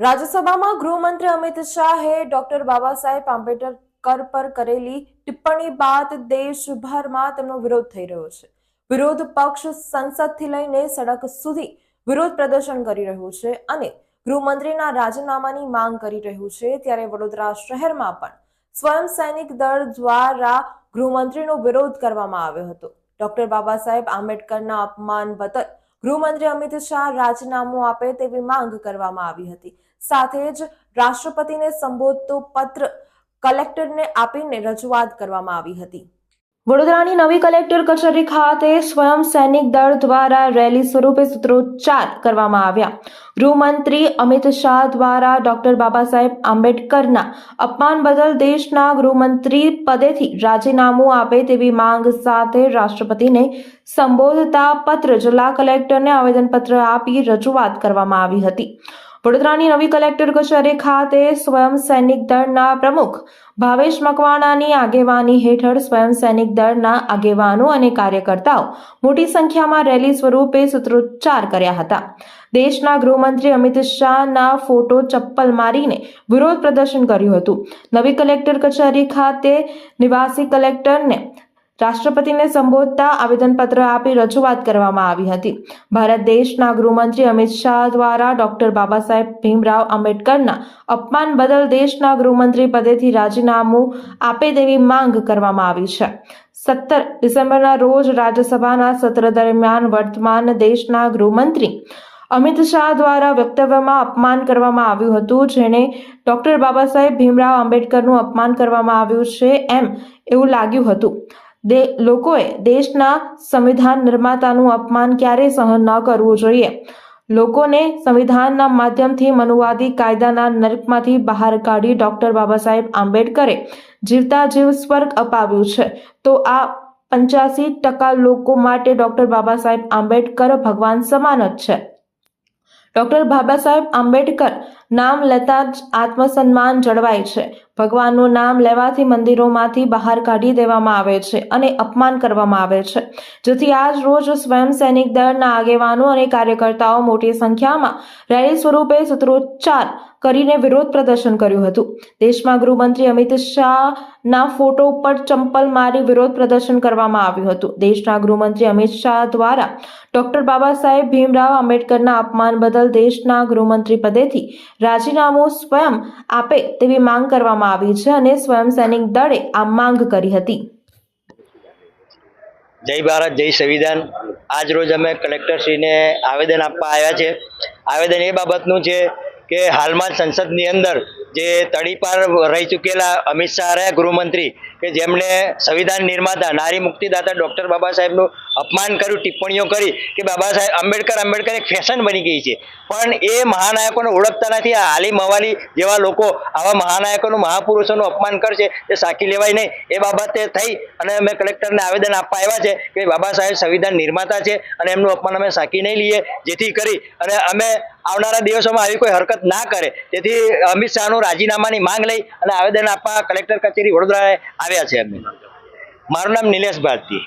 રાજ્યસભામાં ગૃહમંત્રી અમિત શાહે ડોક્ટર બાબા સાહેબ આંબેડકર પર કરેલી ટિપ્પણી બાદ દેશભરમાં તેમનો વિરોધ થઈ રહ્યો છે. વિરોધ પક્ષ સંસદથી લઈને સડક સુધી વિરોધ પ્રદર્શન કરી રહ્યું છે અને ગૃહમંત્રીના રાજીનામાની માંગ કરી રહ્યું છે ત્યારે વડોદરા શહેરમાં પણ સ્વયં સૈનિક દળ દ્વારા ગૃહમંત્રીનો વિરોધ કરવામાં આવ્યો હતો. ડોક્ટર બાબા સાહેબ આંબેડકરના અપમાન બદલ ગૃહમંત્રી અમિત શાહ રાજીનામું આપે તેવી માંગ કરવામાં આવી હતી. સાથે જ રાષ્ટ્રપતિને સંબોધતો પત્ર કલેક્ટરને આપીને રજૂઆત કરવામાં આવી હતી. વડોદરાની નવી કલેક્ટર કચેરી ખાતે સ્વયં સૈનિક દળ દ્વારા રેલી સ્વરૂપે સૂત્રોચ્ચાર કરવામાં આવ્યા. ગૃહમંત્રી અમિત શાહ દ્વારા ડોક્ટર બાબા સાહેબ આંબેડકરના અપમાન બદલ દેશના ગૃહમંત્રી પદેથી રાજીનામું આપે તેવી માંગ સાથે રાષ્ટ્રપતિને સંબોધતા પત્ર જિલ્લા કલેક્ટરને આવેદનપત્ર આપી રજૂઆત કરવામાં આવી હતી. વડોદરાની નવી કલેક્ટર કચેરી ખાતે સ્વયં સૈનિક દળના પ્રમુખ ભાવેશ મકવાણાની આગેવાની હેઠળ સ્વયં સૈનિક દળના આગેવાનો અને કાર્યકર્તાઓ મોટી સંખ્યામાં રેલી સ્વરૂપે સૂત્રોચ્ચાર કર્યા હતા. દેશના ગૃહમંત્રી અમિત શાહના ફોટો ચપ્પલ મારીને વિરોધ પ્રદર્શન કર્યું હતું. નવી કલેક્ટર કચેરી ખાતે નિવાસી કલેક્ટરને રાષ્ટ્રપતિને સંબોધતા આવેદનપત્ર આપી રજૂઆત કરવામાં આવી હતી. ભારત દેશના ગૃહમંત્રી અમિત શાહ દ્વારા ડોક્ટર બાબા સાહેબ ભીમરાવ આંબેડકરના અપમાન બદલ દેશના ગૃહમંત્રી પદેથી રાજીનામું આપે તેવી માંગ કરવામાં આવી છે. સત્તર ડિસેમ્બરના રોજ રાજ્યસભાના સત્ર દરમિયાન વર્તમાન દેશના ગૃહમંત્રી અમિત શાહ દ્વારા વક્તવ્યમાં અપમાન કરવામાં આવ્યું હતું, જેણે ડોક્ટર બાબા સાહેબ ભીમરાવ આંબેડકરનું અપમાન કરવામાં આવ્યું છે એમ એવું લાગ્યું હતું. દે, લોકોએ દેશના સંવિધાન નિર્માતાનું અપમાન ક્યારેય સહન ન કરવું જોઈએ. લોકોને સંવિધાનના માધ્યમથી મનુવાદી કાયદાના નર્કમાંથી બહાર કાઢી ડોક્ટર બાબા સાહેબ આંબેડકરે જીવતા જીવ સ્વર્ગ અપાવ્યું છે. તો આ પંચ્યાસી ટકા લોકો માટે ડોક્ટર બાબા સાહેબ આંબેડકર ભગવાન સમાન જ છે. ડોક્ટર બાબા સાહેબ આંબેડકર નામ લેતા જ આત્મસન્માન જળવાય છે. ભગવાનનું નામ લેવાથી મંદિરોમાંથી બહાર કાઢી દેવામાં આવે છે અને અપમાન કરવામાં આવે છે. જેથી આજ રોજ સ્વયં સૈનિક દળના આગેવાનો અને કાર્યકર્તાઓ મોટી સંખ્યામાં રેલી સ્વરૂપે સૂત્રોચ્ચાર કરીને વિરોધ પ્રદર્શન કર્યું હતું. દેશમાં ગૃહમંત્રી અમિત શાહના ફોટો ઉપર ચંપલ મારી વિરોધ પ્રદર્શન કરવામાં આવ્યું હતું. દેશના ગૃહમંત્રી અમિત શાહ દ્વારા ડોક્ટર બાબા સાહેબ ભીમરાવ આંબેડકરના અપમાન બદલ દેશના ગૃહમંત્રી પદેથી રાજીનામું સ્વયં આપે તેવી માંગ કરવામાં આવી છે અને સ્વયં સૈનિક દળે આ માંગ કરી હતી. જય ભારત, જય સંવિધાન. આજ રોજ અમે કલેક્ટરશ્રીને આવેદન આપવા આવ્યા છે. આવેદન એ બાબતનું છે કે હાલમાં સંસદની અંદર જે તડીપાર રહી ચૂકેલા અમિત શાહ રહ્યા ગૃહમંત્રી કે જેમણે સંવિધાન નિર્માતા, નારી મુક્તિદાતા ડૉક્ટર બાબા સાહેબનું અપમાન કર્યું, ટિપ્પણીઓ કરી કે બાબા સાહેબ, આંબેડકર આંબેડકર એક ફેશન બની ગઈ છે. પણ એ મહાનાયકોને ઓળખતા નથી. આ આલી મવાલી જેવા લોકો આવા મહાનાયકોનું, મહાપુરુષોનું અપમાન કરશે એ સાકી લેવાય નહીં. એ બાબતે થઈ અને અમે કલેક્ટરને આવેદન આપવા આવ્યા છે કે બાબા સાહેબ સંવિધાન નિર્માતા છે અને એમનું અપમાન અમે સાકી નહીં લઈએ. જેથી કરી અને અમે આવનારા દિવસોમાં આવી કોઈ હરકત ના કરે. તેથી અમિત શાહનું રાજીનામાની માંગ લઈ અને આવેદન આપવા કલેક્ટર કચેરી વડોદરાએ આવ્યા છે અમે મારું નામ નિલેશ ભારતી.